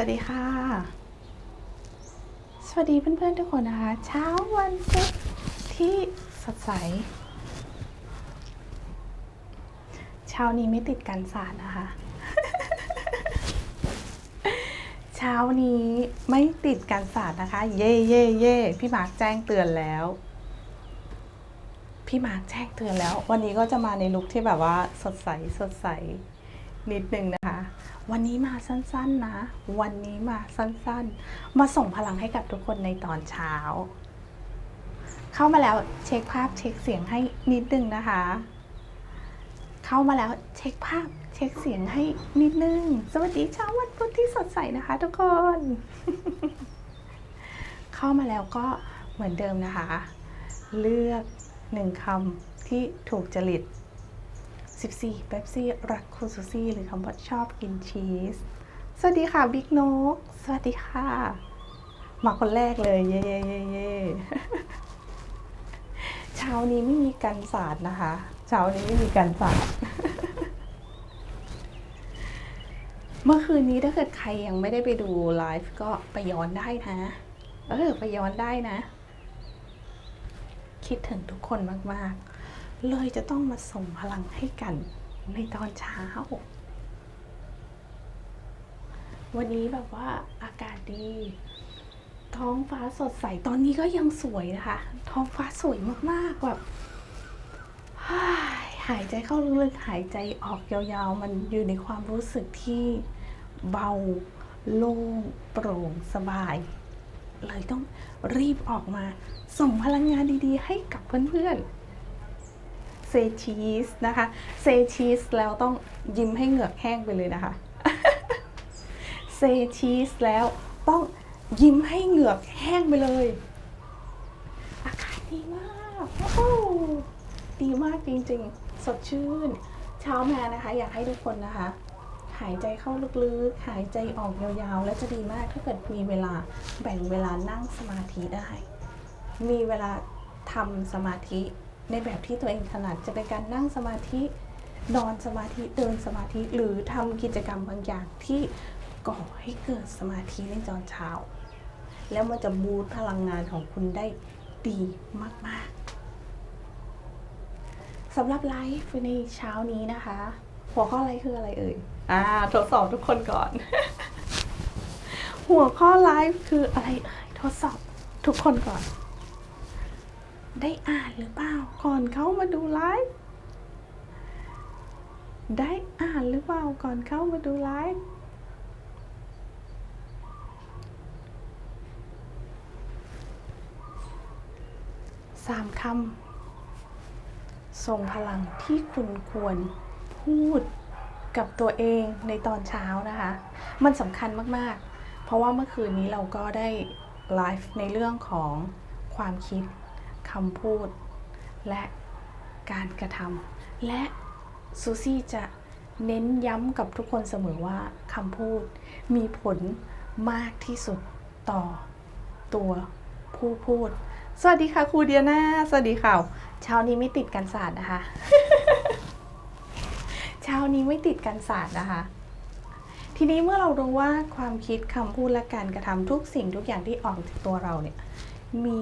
วัสดีค่ะ สวัสดีเพื่อนๆทุกคนนะคะ เช้าวันพุธที่สดใส เช้านี้ไม่ติดกันศาสตร์นะคะ เช้านี้ไม่ติดการศาสตร์นะคะ เย่เย่เย่พี่มาร์คแจ้งเตือนแล้ว พี่มาร์คแจ้งเตือนแล้ว วันนี้ก็จะมาในลุคที่แบบว่าสดใสสดใสนิดนึงนะคะ วันนี้มาสั้นๆนะ วันนี้มาสั้นๆ มาส่งพลังให้กับทุกคนในตอนเช้า เข้ามาแล้วเช็คภาพเช็คเสียงให้นิดนึงนะคะ เข้ามาแล้วเช็คภาพเช็คเสียงให้นิดนึง สวัสดีเช้าวันพุธที่สดใสนะคะ ทุกคน เข้ามาแล้วก็เหมือนเดิมนะคะ เลือกหนึ่งคำที่ถูกจริต 14เบปซี่รักคูซูซี่หรือคำว่าชอบกินชีส สวัสดีค่ะบิ๊กนก สวัสดีค่ะ มาคนแรกเลย เย่เย่เย่เย่เช้านี้ไม่มีกันศาสตร์นะคะ เช้านี้ไม่มีกันศาสตร์ เมื่อคืนนี้ถ้าเกิดใครยังไม่ได้ไปดูไลฟ์ก็ไปย้อนได้นะ เออ ไปย้อนได้นะ คิดถึงทุกคนมาก ๆ เลยจะต้องมาส่งพลังให้กันในตอนเช้า วันนี้แบบว่าอากาศดี ท้องฟ้าสดใส ตอนนี้ก็ยังสวยนะคะ ท้องฟ้าสวยมากๆแบบหายใจเข้าลึกๆหายใจออกยาวๆ มันอยู่ในความรู้สึกที่เบาโล่งโปร่งสบาย เลยต้องรีบออกมา ส่งพลังงานดีๆ ให้กับเพื่อนๆ เซชีสนะคะ เซชีสแล้วต้องยิ้มให้เหงือกแห้งไปเลยนะคะ เซชีสแล้วต้องยิ้มให้เหงือกแห้งไปเลย อากาศดีมากดีมากจริงๆ สดชื่น เช้ามานะคะ อยากให้ทุกคนนะคะ หายใจเข้าลึกๆ หายใจออกยาวๆ และจะดีมากถ้าเกิดมีเวลาแบ่งเวลานั่งสมาธิได้ มีเวลาทำสมาธิ ในแบบที่ตัวเองถนัดจะเป็นการนั่งสมาธินอนสมาธิเดินสมาธิหรือทำกิจกรรมบางอย่างที่ก่อให้เกิดสมาธิในตอนเช้า แล้วมันจะบูตพลังงานของคุณได้ดีมาก ๆสำหรับไลฟ์ในเช้านี้นะคะ หัวข้อไลฟ์คืออะไรเอ่ยอ่าทดสอบทุกคนก่อน หัวข้อไลฟ์คืออะไรเอ่ยทดสอบทุกคนก่อน ได้อ่านหรือเปล่า ก่อนเข้ามาดูไลฟ์ได้อ่านหรือเปล่าก่อนเข้ามาดูไลฟ์สามคำทรงพลังที่คุณควรพูดกับตัวเองในตอนเช้านะคะ มันสำคัญมาก ๆ เพราะว่าเมื่อคืนนี้เราก็ได้ไลฟ์ในเรื่องของความคิด คำพูด และการกระทำและซูซี่จะเน้นย้ำกับทุกคนเสมอว่าคำพูดมีผลมากที่สุดต่อตัวผู้พูด สวัสดีค่ะครูเดียนาสวัสดีค่ะเช้านี้ไม่ติดกันศาสตร์นะคะ เช้านี้ไม่ติดกันศาสตร์นะคะ ทีนี้เมื่อเรารู้ว่าความคิดคำพูดและการกระทำทุกสิ่งทุกอย่างที่ออกจากตัวเราเนี่ยมี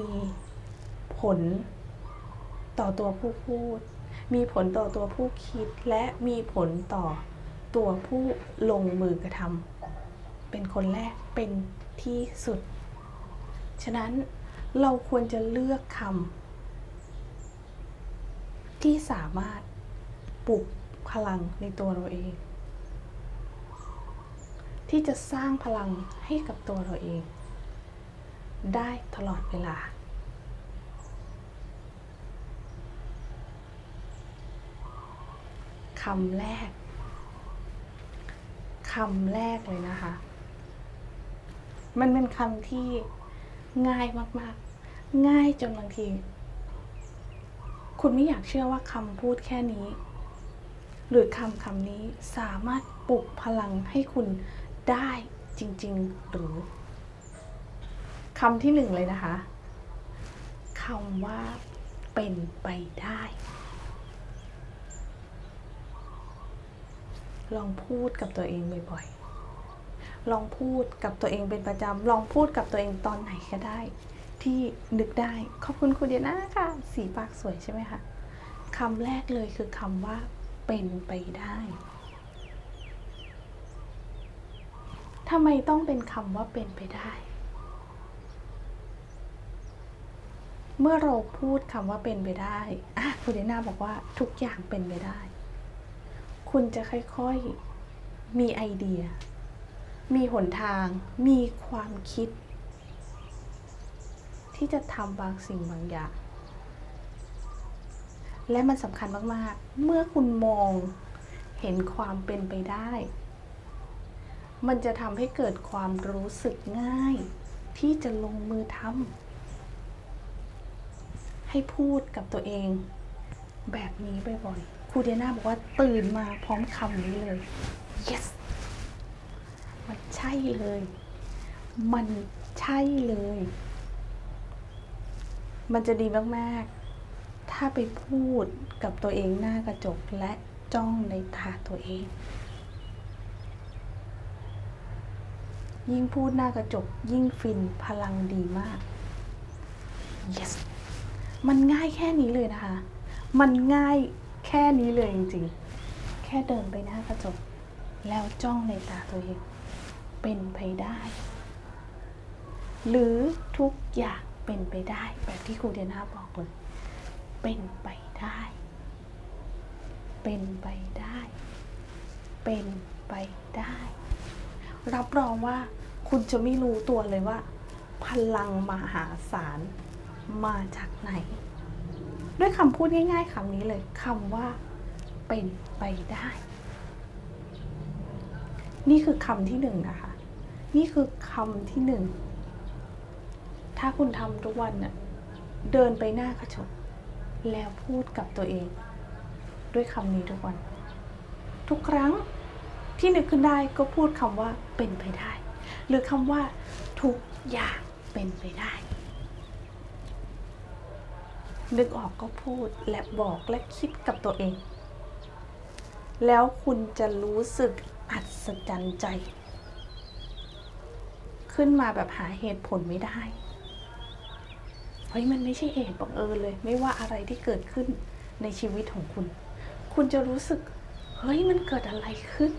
ผลต่อตัวผู้พูด มีผลต่อตัวผู้คิด และมีผลต่อตัวผู้ลงมือกระทำเป็นคนแรกเป็นที่สุด ฉะนั้นเราควรจะเลือกคำที่สามารถปลุกพลังในตัวเราเอง ที่จะสร้างพลังให้กับตัวเราเอง ได้ตลอดเวลา คำแรกคำแรกเลยนะคะ มันเป็นคำที่ง่ายมากๆ ง่ายจนบางที คุณไม่อยากเชื่อว่าคำพูดแค่นี้ หรือคำคำนี้สามารถปลุกพลังให้คุณได้จริง ๆ หรือคำที่หนึ่งเลยนะคะคำว่าเป็นไปได้ ลองพูดกับตัวเองบ่อยๆ ลองพูดกับตัวเองเป็นประจำ ลองพูดกับตัวเองตอนไหนก็ได้ ที่นึกได้ ขอบคุณคุณเดียน่าค่ะ สีปากสวยใช่ไหมคะคำแรกเลยคือคำว่าเป็นไปได้ทำไมต้องเป็นคำว่าเป็นไปได้ เมื่อเราพูดคำว่าเป็นไปได้อะคุณเดน่าบอกว่าทุกอย่างเป็นไปได้ คุณจะค่อยๆ มีไอเดีย มีหนทาง มีความคิด ที่จะทำบางสิ่งบางอย่าง และมันสำคัญมากๆ เมื่อคุณมองเห็นความเป็นไปได้ มันจะทำให้เกิดความรู้สึกง่าย ที่จะลงมือทำให้พูดกับตัวเอง แบบนี้บ่อยๆ ครูเดียนาบอกว่าตื่นมาพร้อมคำนี้เลย yes มันใช่เลย มันใช่เลย มันจะดีมาก ๆ ถ้าไปพูดกับตัวเองหน้ากระจกและจ้องในตาตัวเอง ยิ่งพูดหน้ากระจกยิ่งฟินพลังดีมาก yes มันง่ายแค่นี้เลยนะคะ มันง่าย แค่นี้เลยจริงๆ แค่เดินไปหน้ากระจก แล้วจ้องในตาตัวเอง เป็นไปได้ หรือทุกอย่างเป็นไปได้ แบบที่ครูเดียนาบอกเลย เป็นไปได้ เป็นไปได้ เป็นไปได้ รับรองว่าคุณจะไม่รู้ตัวเลยว่า พลังมหาศาลมาจากไหน ด้วยคำพูดง่าย ๆคำนี้เลยคำว่าเป็นไปได้ นี่คือคำที่หนึ่งนะคะ นี่คือคำที่หนึ่ง ถ้าคุณทำทุกวันน่ะเดินไปหน้ากระจกแล้วพูดกับตัวเอง ด้วยคำนี้ทุกวัน ทุกครั้งที่นึกขึ้นได้ก็พูดคำว่าเป็นไปได้ หรือคำว่าทุกอย่างเป็นไปได้ นึกออกก็พูดและบอกและคิดกับตัวเอง แล้วคุณจะรู้สึกอัศจรรย์ใจ ขึ้นมาแบบหาเหตุผลไม่ได้เฮ้ยมันไม่ใช่เหตุบังเอิญเลย ไม่ว่าอะไรที่เกิดขึ้นในชีวิตของคุณ คุณจะรู้สึก เฮ้ยมันเกิดอะไรขึ้น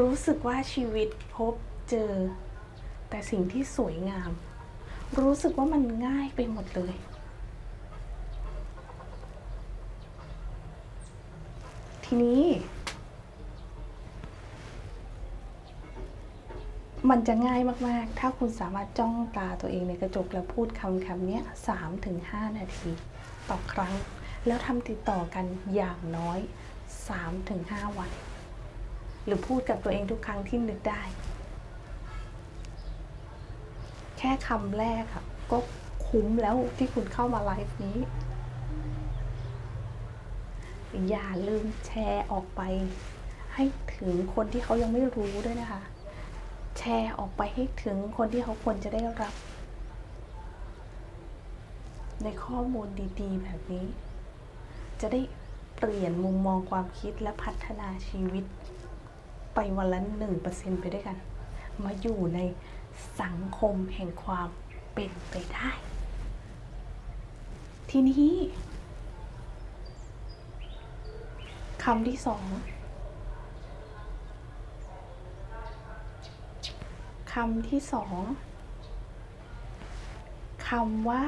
รู้สึกว่าชีวิตพบเจอ แต่สิ่งที่สวยงาม รู้สึกว่ามันง่ายไปหมดเลย ทีนี้ มันจะง่ายมาก ๆ ถ้าคุณสามารถจ้องตาตัวเองในกระจกแล้วพูดคำคำนี้สามถึงห้านาที ต่อครั้ง แล้วทำติดต่อกันอย่างน้อยสามถึงห้าวัน หรือพูดกับตัวเองทุกครั้งที่นึกได้ แค่คำแรกค่ะ ก็คุ้มแล้วที่คุณเข้ามาไลฟ์นี้ อย่าลืมแชร์ออกไป ให้ถึงคนที่เขายังไม่รู้ด้วยนะคะ แชร์ออกไปให้ถึงคนที่เขาควรจะได้รับ ในข้อมูลดีๆ แบบนี้ จะได้เปลี่ยนมุมมองความคิดและพัฒนาชีวิต ไปวันละหนึ่งเปอร์เซ็นไปด้วยกัน มาอยู่ใน สังคมแห่งความเป็นไปได้ ทีนี้คำที่สองคำที่สองคำว่า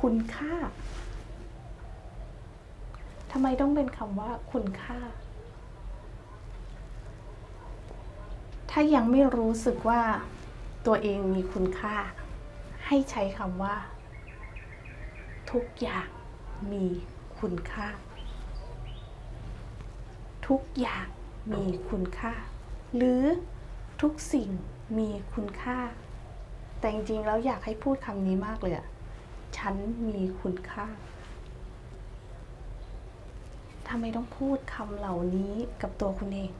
คุณค่าทำไมต้องเป็นคำว่าคุณค่า ถ้ายังไม่รู้สึกว่าตัวเองมีคุณค่า ให้ใช้คำว่า ทุกอย่างมีคุณค่า ทุกอย่างมีคุณค่า หรือทุกสิ่งมีคุณค่า แต่จริงๆแล้วอยากให้พูดคำนี้มากเลยอะฉันมีคุณค่าทำไมต้องพูดคำเหล่านี้กับตัวคุณเอง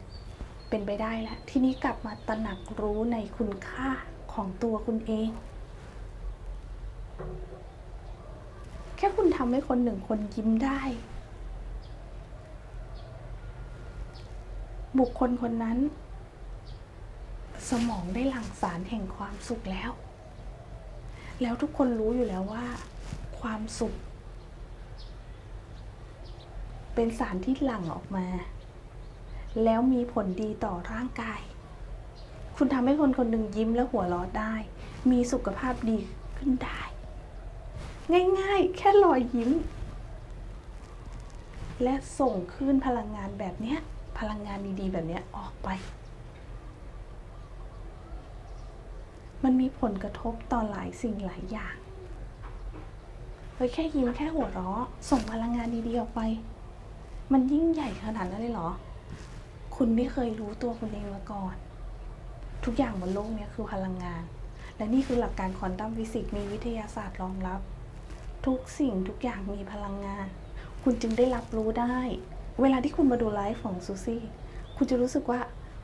เป็นไปได้แล้วทีนี้กลับมาตระหนักรู้ในคุณค่าของตัวคุณเอง แค่คุณทำให้คนหนึ่งคนยิ้มได้ บุคคลคนนั้น สมองได้หลั่งสารแห่งความสุขแล้ว แล้วทุกคนรู้อยู่แล้วว่า ความสุข เป็นสารที่หลั่งออกมา แล้วมีผลดีต่อร่างกาย คุณทำให้คนคนหนึ่งยิ้มและหัวเราะได้ มีสุขภาพดีขึ้นได้ ง่ายๆ แค่รอยยิ้ม และส่งคลื่นพลังงานแบบเนี้ย พลังงานดีๆ แบบเนี้ยออกไป มันมีผลกระทบต่อหลายสิ่งหลายอย่างเฮ้ยแค่ยิ้มแค่หัวเราะส่งพลังงานดีๆออกไป มันยิ่งใหญ่ขนาดนั้นเลยเหรอ คุณไม่เคยรู้ตัวคุณเองมาก่อน ทุกอย่างบนโลกนี้คือพลังงาน และนี่คือหลักการควอนตัมฟิสิกส์มีวิทยาศาสตร์รองรับ ทุกสิ่งทุกอย่างมีพลังงาน คุณจึงได้รับรู้ได้ เวลาที่คุณมาดูไลฟ์ของซูซี่ คุณจะรู้สึกว่า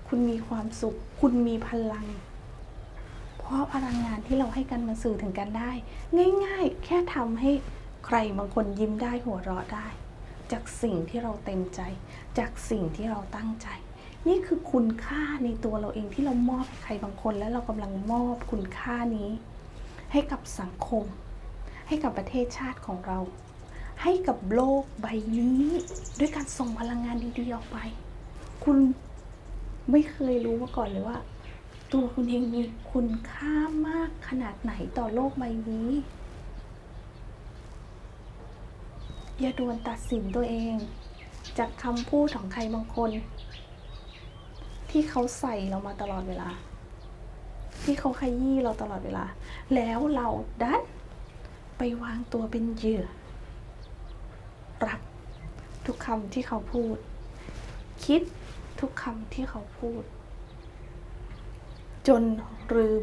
คุณมีความสุข คุณมีพลัง เพราะพลังงานที่เราให้กันมาสื่อถึงกันได้ ง่าย ๆ แค่ทำให้ใครบางคนยิ้มได้หัวเราะได้ จากสิ่งที่เราเต็มใจ จากสิ่งที่เราตั้งใจ นี่คือคุณค่าในตัวเราเองที่เรามอบให้ใครบางคน และเรากำลังมอบคุณค่านี้ ให้กับสังคม ให้กับประเทศชาติของเรา ให้กับโลกใบนี้ ด้วยการส่งพลังงานดีๆออกไป คุณไม่เคยรู้มาก่อนเลยว่า ตัวคุณเองมีคุณค่ามากขนาดไหนต่อโลกใบนี้อย่าด่วนตัดสินตัวเอง จากคำพูดของใครบางคน ที่เขาใส่เรามาตลอดเวลา ที่เขาขยี้เราตลอดเวลา แล้วเราดันไปวางตัวเป็นเหยื่อ รับทุกคำที่เขาพูด คิดทุกคำที่เขาพูด จนลืม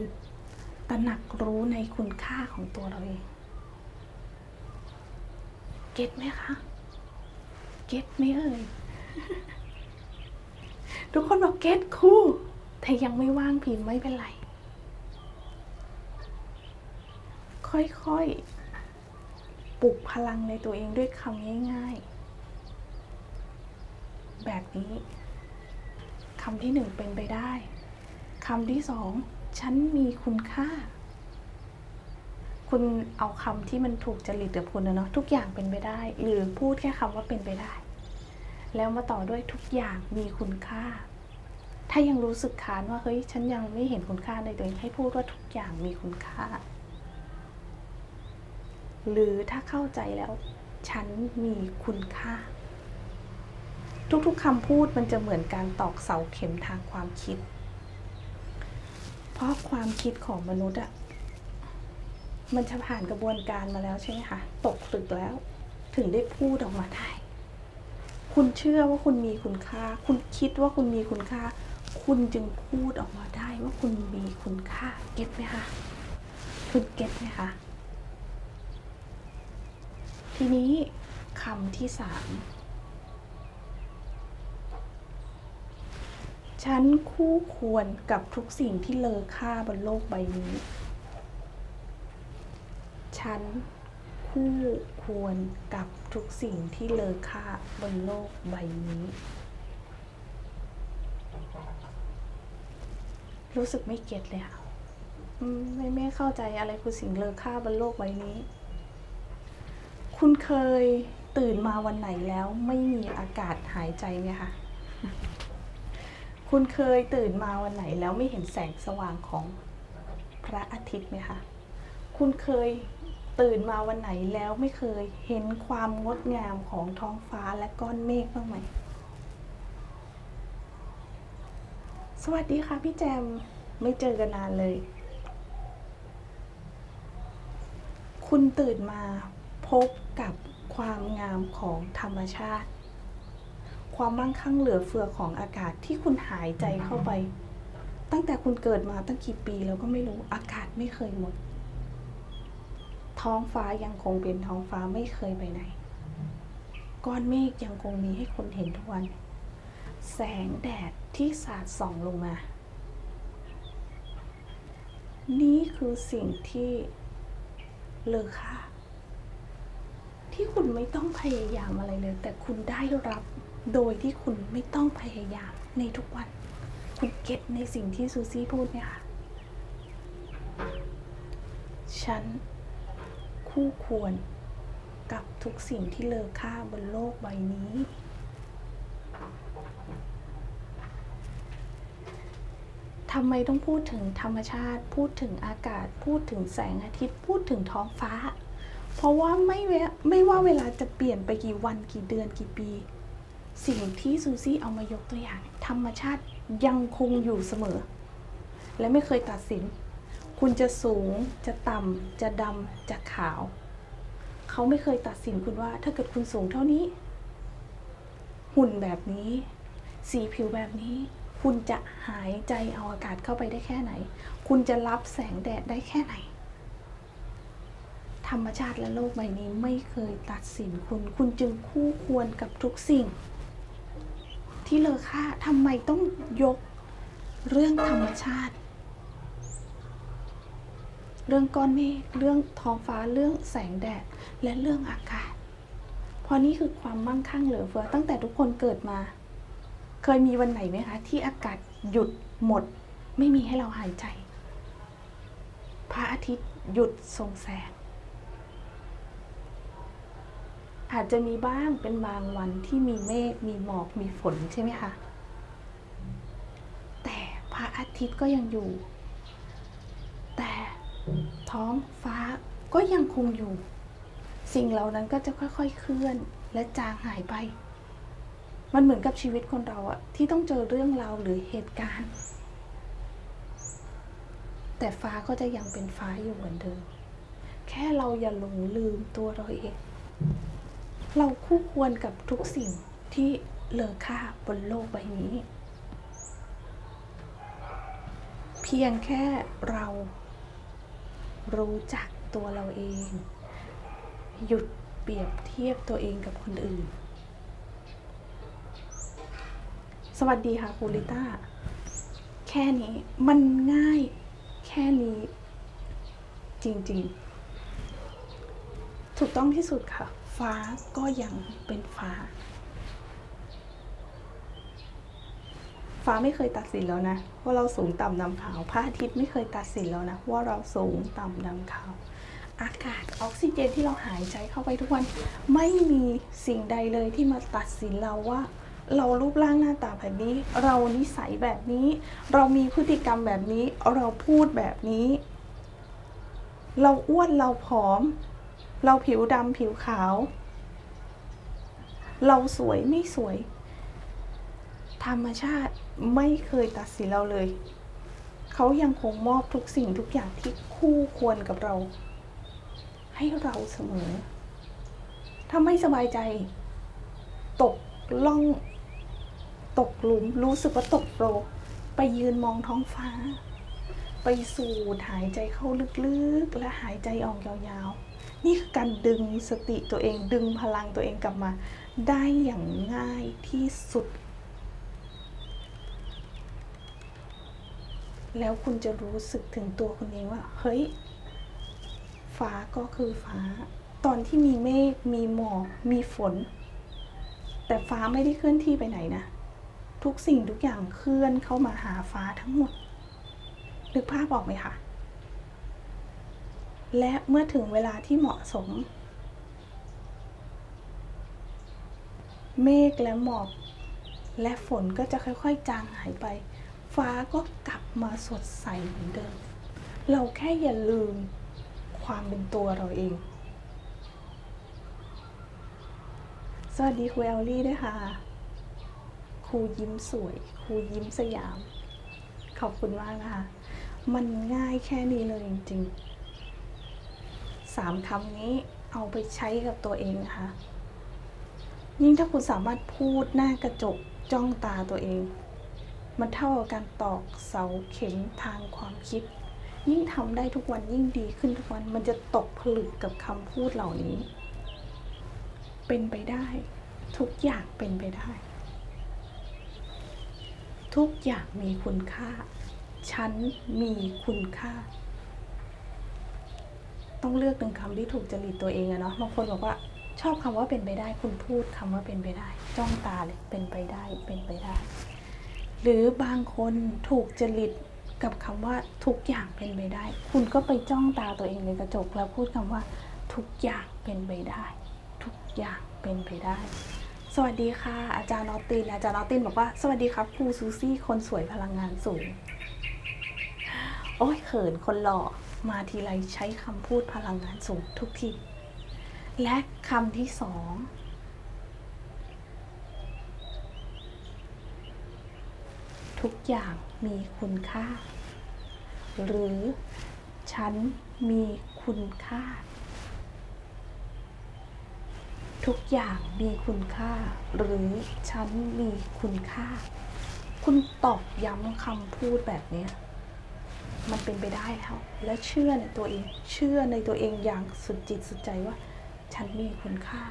ตระหนักรู้ในคุณค่าของตัวเราเอง เก็ตไหมคะ เก็ตไหมเอ่ย ทุกคนบอกเก็ตคู่แต่ยังไม่ว่างพิมพ์ไม่เป็นไร ค่อยๆ ปลุกพลังในตัวเองด้วยคำง่ายๆ แบบนี้คำที่หนึ่งเป็นไปได้คำที่สองฉันมีคุณค่า คุณเอาคำที่มันถูกจริตกับคุณนะเนาะทุกอย่างเป็นไปได้ หรือพูดแค่คำว่าเป็นไปได้ แล้วมาต่อด้วยทุกอย่างมีคุณค่า ถ้ายังรู้สึกค้านว่าเฮ้ยฉันยังไม่เห็นคุณค่าในตัวเองให้พูดว่าทุกอย่างมีคุณค่า หรือถ้าเข้าใจแล้ว ฉันมีคุณค่า ทุกๆคำพูดมันจะเหมือนการตอกเสาเข็มทางความคิด เพราะความคิดของมนุษย์อะมันจะผ่านกระบวนการมาแล้วใช่ไหมคะ ตกผลึกแล้ว ถึงได้พูดออกมาได้ คุณเชื่อว่าคุณมีคุณค่า คุณคิดว่าคุณมีคุณค่า คุณจึงพูดออกมาได้ว่าคุณมีคุณค่า เก็ตไหมคะ คุณเก็ตไหมคะ ทีนี้คำที่สามฉันคู่ควรกับทุกสิ่งที่เลอค่าบนโลกใบนี้ ฉันคู่ ควรกับทุกสิ่งที่เลอค่าบนโลกใบนี้ รู้สึกไม่เก็ตเลยค่ะไม่ไม่เข้าใจอะไรคือสิ่งเลอค่าบนโลกใบนี้ คุณเคยตื่นมาวันไหนแล้วไม่มีอากาศหายใจไหมคะ คุณเคยตื่นมาวันไหนแล้วไม่เห็นแสงสว่างของพระอาทิตย์ไหมคะ คุณเคย ตื่นมาวันไหนแล้วไม่เคยเห็นความงดงามของท้องฟ้าและก้อนเมฆบ้างไหม สวัสดีค่ะพี่แจม ไม่เจอกันนานเลย คุณตื่นมาพบกับความงามของธรรมชาติ ความมั่งคั่งเหลือเฟือของอากาศที่คุณหายใจเข้าไป ตั้งแต่คุณเกิดมาตั้งกี่ปีแล้วก็ไม่รู้อากาศไม่เคยหมด ท้องฟ้ายังคงเป็นท้องฟ้าไม่เคยไปไหน ก้อนเมฆยังคงมีให้คนเห็นทุกวัน แสงแดดที่สาดส่องลงมา นี่คือสิ่งที่เลอค่าที่คุณไม่ต้องพยายามอะไรเลย แต่คุณได้รับโดยที่คุณไม่ต้องพยายามในทุกวัน คุณเก็ตในสิ่งที่ซูซี่พูดเนี่ยค่ะฉัน คู่ควรกับทุกสิ่งที่เลอค่าบนโลกใบนี้ ทำไมต้องพูดถึงธรรมชาติ พูดถึงอากาศ พูดถึงแสงอาทิตย์ พูดถึงท้องฟ้า เพราะว่าไม่ไม่ว่าเวลาจะเปลี่ยนไปกี่วันกี่เดือนกี่ปี สิ่งที่ซูซี่เอามายกตัวอย่าง ธรรมชาติยังคงอยู่เสมอ และไม่เคยตัดสิน คุณจะสูงจะต่ำจะดำจะขาว เขาไม่เคยตัดสินคุณว่า ถ้าเกิดคุณสูงเท่านี้ หุ่นแบบนี้ สีผิวแบบนี้ คุณจะหายใจเอาอากาศเข้าไปได้แค่ไหน คุณจะรับแสงแดดได้แค่ไหน ธรรมชาติและโลกใบนี้ไม่เคยตัดสินคุณ คุณจึงคู่ควรกับทุกสิ่ง ที่เลอค่าทำไมต้องยกเรื่องธรรมชาติ เรื่องก้อนเมฆเรื่องท้องฟ้าเรื่องแสงแดด และเรื่องอากาศ เพราะนี่คือความมั่งคั่งเหลือเฟือตั้งแต่ทุกคนเกิดมา เคยมีวันไหนไหมคะที่อากาศหยุดหมด ไม่มีให้เราหายใจ พระอาทิตย์หยุดส่งแสงอาจจะมีบ้างเป็นบางวันที่มีเมฆมีหมอกมีฝนใช่ไหมคะ แต่พระอาทิตย์ก็ยังอยู่ แต่ ท้องฟ้าก็ยังคงอยู่ สิ่งเหล่านั้นก็จะค่อยๆเคลื่อนและจางหายไป มันเหมือนกับชีวิตคนเราอะที่ต้องเจอเรื่องราวหรือเหตุการณ์ แต่ฟ้าก็จะยังเป็นฟ้าอยู่เหมือนเดิม แค่เราอย่าหลงลืมตัวเราเอง เราคู่ควรกับทุกสิ่งที่เลอค่าบนโลกใบนี้ เพียงแค่เรา รู้จักตัวเราเอง หยุดเปรียบเทียบตัวเองกับคนอื่น สวัสดีค่ะคูลิต้า แค่นี้มันง่ายแค่นี้ จริงๆ ถูกต้องที่สุดค่ะ ฟ้าก็ยังเป็นฟ้า ฟ้าไม่เคยตัดสินแล้วนะว่าเราสูงต่ำดำขาวพระอาทิตย์ไม่เคยตัดสินแล้วนะว่าเราสูงต่ำดำขาว อากาศออกซิเจนที่เราหายใจเข้าไปทุกวัน ไม่มีสิ่งใดเลยที่มาตัดสินเราว่า เรารูปร่างหน้าตาแบบนี้ เรานิสัยแบบนี้ เรามีพฤติกรรมแบบนี้ เราพูดแบบนี้ เราอ้วนเราผอม เราผิวดำผิวขาว เราสวยไม่สวย ธรรมชาติ ไม่เคยตัดสินเราเลย เขายังคงมอบทุกสิ่งทุกอย่างที่คู่ควรกับเรา ให้เราเสมอ ถ้าไม่สบายใจ ตกล่อง ตกหลุมรู้สึกว่าตกโปร ไปยืนมองท้องฟ้า ไปสูดหายใจเข้าลึกๆ และหายใจออกยาวๆ นี่คือการดึงสติตัวเองดึงพลังตัวเองกลับมา ได้อย่างง่ายที่สุด แล้วคุณจะรู้สึกถึงตัวคุณเองว่า เฮ้ย ฟ้าก็คือฟ้า ตอนที่มีเมฆมีหมอกมีฝน แต่ฟ้าไม่ได้เคลื่อนที่ไปไหนนะ ทุกสิ่งทุกอย่างเคลื่อนเข้ามาหาฟ้าทั้งหมดนึกภาพออกไหมคะและเมื่อถึงเวลาที่เหมาะสม เมฆและหมอกและฝนก็จะค่อยๆ จางหายไป ฟ้าก็กลับมาสดใสเหมือนเดิม เราแค่อย่าลืมความเป็นตัวเราเอง สวัสดีครูแอลลี่ด้วยค่ะ ครูยิ้มสวย ครูยิ้มสยาม ขอบคุณมากนะคะ มันง่ายแค่นี้เลยจริงๆสามคำนี้เอาไปใช้กับตัวเองนะคะ ยิ่งถ้าคุณสามารถพูดหน้ากระจกจ้องตาตัวเอง มันเท่ากับการตอกเสาเข็มทางความคิด ยิ่งทำได้ทุกวันยิ่งดีขึ้นทุกวันมันจะตกผลึกกับคำพูดเหล่านี้ เป็นไปได้ ทุกอย่างเป็นไปได้ ทุกอย่างมีคุณค่า ฉันมีคุณค่า ต้องเลือกหนึ่งคำที่ถูกจริตตัวเองอะเนาะบางคนบอกว่าชอบคำว่าเป็นไปได้ คุณพูดคำว่าเป็นไปได้ จ้องตาเลยเป็นไปได้เป็นไปได้ หรือบางคนถูกจริตกับคำว่าทุกอย่างเป็นไปได้ คุณก็ไปจ้องตาตัวเองในกระจก แล้วพูดคำว่า ทุกอย่างเป็นไปได้ ทุกอย่างเป็นไปได้ สวัสดีค่ะ อาจารย์นอตติน อาจารย์นอตตินบอกว่า สวัสดีครับครูซูซี่คนสวยพลังงานสูง โอ้ยเขินคนหล่อมาทีไรใช้คำพูดพลังงานสูงทุกที และคำที่สอง ทุกอย่างมีคุณค่า หรือฉันมีคุณค่า ทุกอย่างมีคุณค่า หรือฉันมีคุณค่า คุณตอกย้ำคำพูดแบบนี้มันเป็นไปได้แล้ว และเชื่อในตัวเอง เชื่อในตัวเองอย่างสุดจิตสุดใจว่า ฉันมีคุณค่า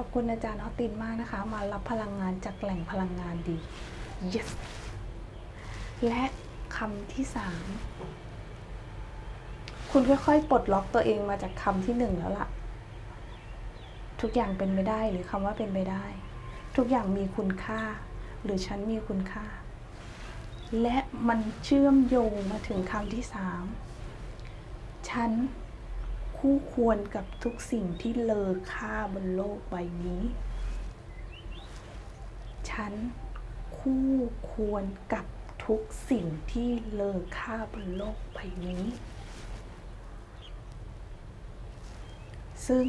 ขอบคุณอาจารย์ออตินมากนะคะ มารับพลังงานจากแหล่งพลังงานดี yes และคำที่สามคุณค่อยๆปลดล็อกตัวเองมาจากคำที่หนึ่งแล้วล่ะ ทุกอย่างเป็นไปได้หรือคำว่าเป็นไปได้ ทุกอย่างมีคุณค่า หรือฉันมีคุณค่า และมันเชื่อมโยงมาถึงคำที่สามฉัน คู่ควรกับทุกสิ่งที่เลอค่าบนโลกใบนี้ ฉันคู่ควรกับทุกสิ่งที่เลอค่าบนโลกใบนี้ ซึ่ง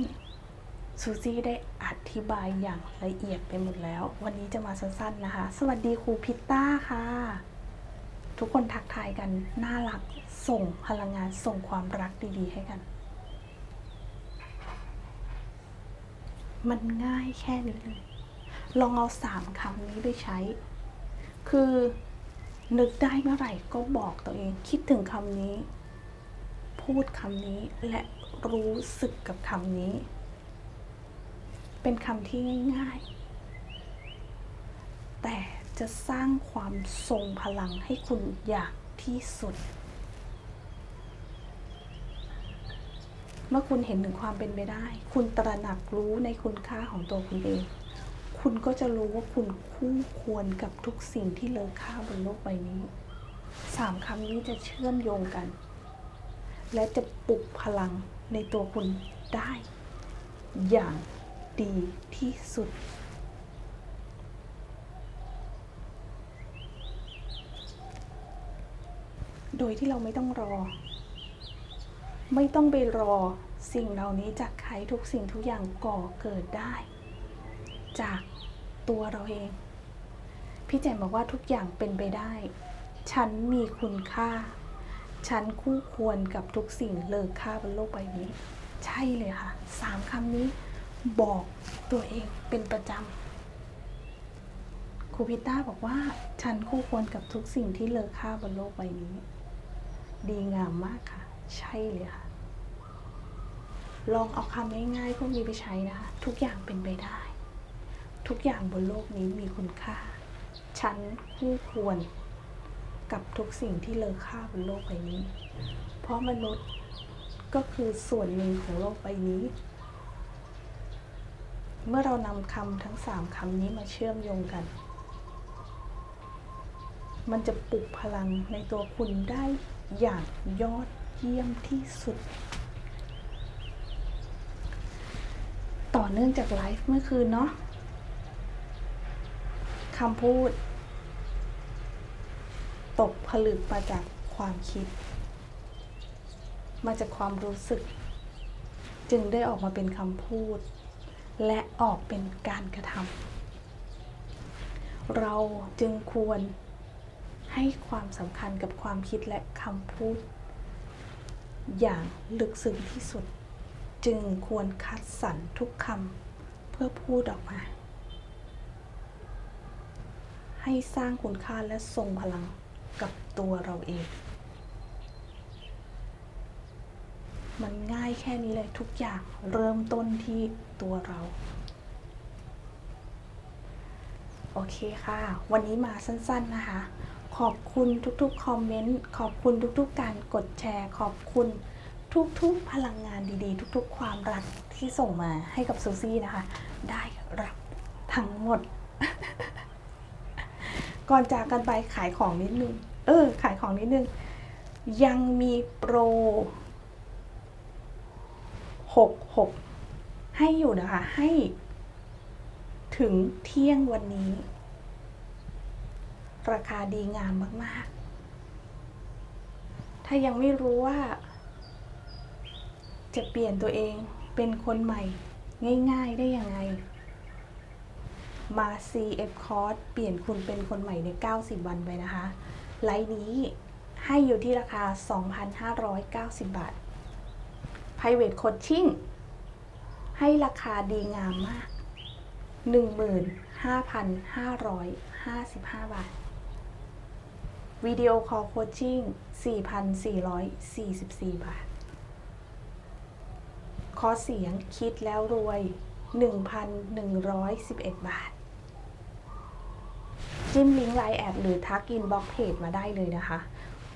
ซูซี่ได้อธิบายอย่างละเอียดไปหมดแล้ว วันนี้จะมาสั้นๆนะคะ สวัสดีครูพิตต้าค่ะ ทุกคนทักทายกัน น่ารัก ส่งพลังงานส่งความรักดีๆให้กัน มันง่ายแค่นี้เลย ลองเอาสามคำนี้ไปใช้ คือนึกได้เมื่อไหร่ก็บอกตัวเอง คิดถึงคำนี้ พูดคำนี้และรู้สึกกับคำนี้ เป็นคำที่ง่ายๆ แต่จะสร้างความทรงพลังให้คุณอย่างที่สุด เมื่อคุณเห็นถึงความเป็นไปได้ คุณตระหนักรู้ในคุณค่าของตัวคุณเอง คุณก็จะรู้ว่าคุณคู่ควรกับทุกสิ่งที่เลอค่าบนโลกใบนี้ สามคำนี้จะเชื่อมโยงกัน และจะปลุกพลังในตัวคุณได้ อย่างดีที่สุด โดยที่เราไม่ต้องรอ ไม่ต้องไปรอสิ่งเหล่านี้จากใครทุกสิ่งทุกอย่างก่อเกิดได้ จากตัวเราเอง พี่แจมบอกว่าทุกอย่างเป็นไปได้ ฉันมีคุณค่า ฉันคู่ควรกับทุกสิ่งเลอค่าบนโลกใบนี้ ใช่เลยค่ะสามคำนี้บอกตัวเองเป็นประจำครูพิต้าบอกว่า ฉันคู่ควรกับทุกสิ่งที่เลอค่าบนโลกใบนี้ ดีงามมากค่ะ ใช่เลยค่ะ ลองเอาคำง่ายๆพวกนี้ไปใช้นะคะ ทุกอย่างเป็นไปได้ ทุกอย่างบนโลกนี้มีคุณค่า ฉันคู่ควร กับทุกสิ่งที่เลอค่าบนโลกใบนี้ เพราะมนุษย์ก็คือส่วนหนึ่งของโลกใบนี้ เมื่อเรานำคำทั้งสามคำนี้มาเชื่อมโยงกัน มันจะปลุกพลังในตัวคุณได้อย่างยอด เยี่ยมที่สุด ต่อเนื่องจากไลฟ์เมื่อคืนเนาะคำพูด ตกผลึกมาจากความคิด มาจากความรู้สึก จึงได้ออกมาเป็นคำพูด และออกเป็นการกระทำเราจึงควรให้ความสำคัญกับความคิดและคำพูด อย่างลึกซึ้งที่สุด จึงควรคัดสรรทุกคำเพื่อพูดออกมา ให้สร้างคุณค่าและทรงพลังกับตัวเราเอง มันง่ายแค่นี้เลยทุกอย่างเริ่มต้นที่ตัวเรา โอเคค่ะ วันนี้มาสั้นๆนะคะ ขอบคุณทุกๆคอมเมนต์ขอบคุณทุกๆ การกดแชร์ ขอบคุณทุกๆ พลังงานดีๆ ทุกๆ ความรักที่ส่งมาให้กับซูซี่นะคะ ได้รับทั้งหมด ก่อนจากกันไปขายของนิดนึง เออ ขายของนิดนึง ยังมีโปรหกหกให้อยู่นะคะ ให้ถึงเที่ยงวันนี้ ราคาดีงามมาก ๆ ถ้ายังไม่รู้ว่า จะเปลี่ยนตัวเองเป็นคนใหม่ง่าย ๆ ได้ยังไง มา CF Course เปลี่ยนคุณเป็นคนใหม่ใน 90 วันไปนะคะ ไลน์นี้ให้อยู่ที่ราคา 2,590 บาท Private Coaching ให้ราคาดีงามมาก 15,555 บาท วิดีโอคอลโคชชิ่ง 4,444 บาท คอร์สเสียงคิดแล้วรวย 1,111 บาท จิ้มลิงก์ไลน์แอดหรือทักอินบ็อกเพจมาได้เลยนะคะ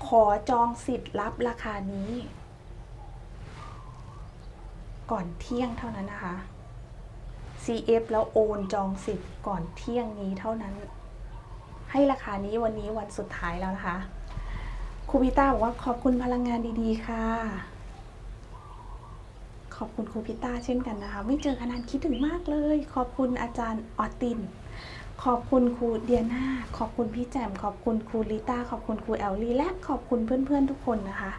ขอจองสิทธิ์รับราคานี้ ก่อนเที่ยงเท่านั้นนะคะ CF แล้วโอนจองสิทธิ์ก่อนเที่ยงนี้เท่านั้น ให้ราคานี้วันนี้วันสุดท้ายแล้วนะคะครูพิต้าบอกว่าขอบคุณพลังงานดีๆค่ะ ขอบคุณครูพิต้าเช่นกันนะคะ ไม่เจอกันนานคิดถึงมากเลย ขอบคุณอาจารย์ออติน ขอบคุณครูเดียนาขอบคุณพี่แจมขอบคุณครูลิต้าขอบคุณครูแอลลี่และขอบคุณเพื่อนๆทุกคนนะคะ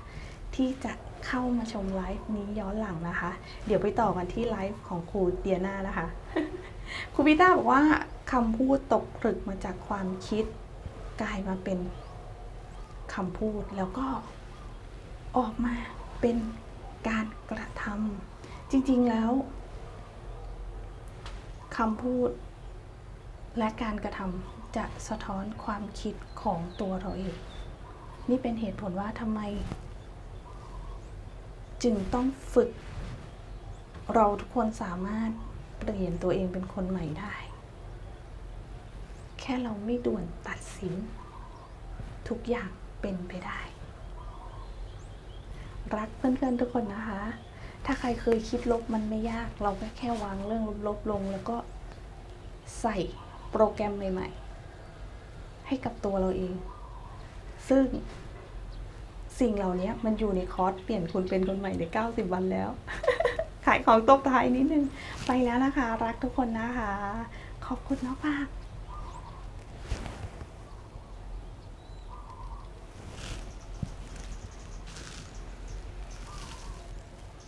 ที่จะเข้ามาชมไลฟ์นี้ย้อนหลังนะคะ เดี๋ยวไปต่อกันที่ไลฟ์ของครูเดียนานะคะครูพิต้าบอกว่า คำพูดตกผลึกมาจากความคิดกลายมาเป็นคำพูดแล้วก็ออกมาเป็นการกระทำจริงๆแล้วคำพูดและการกระทำจะสะท้อนความคิดของตัวเราเอง นี่เป็นเหตุผลว่าทำไม จึงต้องฝึก เราทุกคนสามารถเปลี่ยนตัวเองเป็นคนใหม่ได้ แค่เราไม่ด่วนตัดสิน ทุกอย่างเป็นไปได้ รักเพื่อนๆทุกคนนะคะ ถ้าใครเคยคิดลบมันไม่ยาก เราก็แค่วางเรื่องลบๆลง แล้วก็ใส่โปรแกรมใหม่ๆ ให้กับตัวเราเอง ซึ่งสิ่งเหล่านี้มันอยู่ในคอร์สเปลี่ยนคุณเป็นคนใหม่ใน90 วันแล้ว ขายของตบท้ายนิดนึง ไปแล้วนะคะ รักทุกคนนะคะ ขอบคุณมากๆ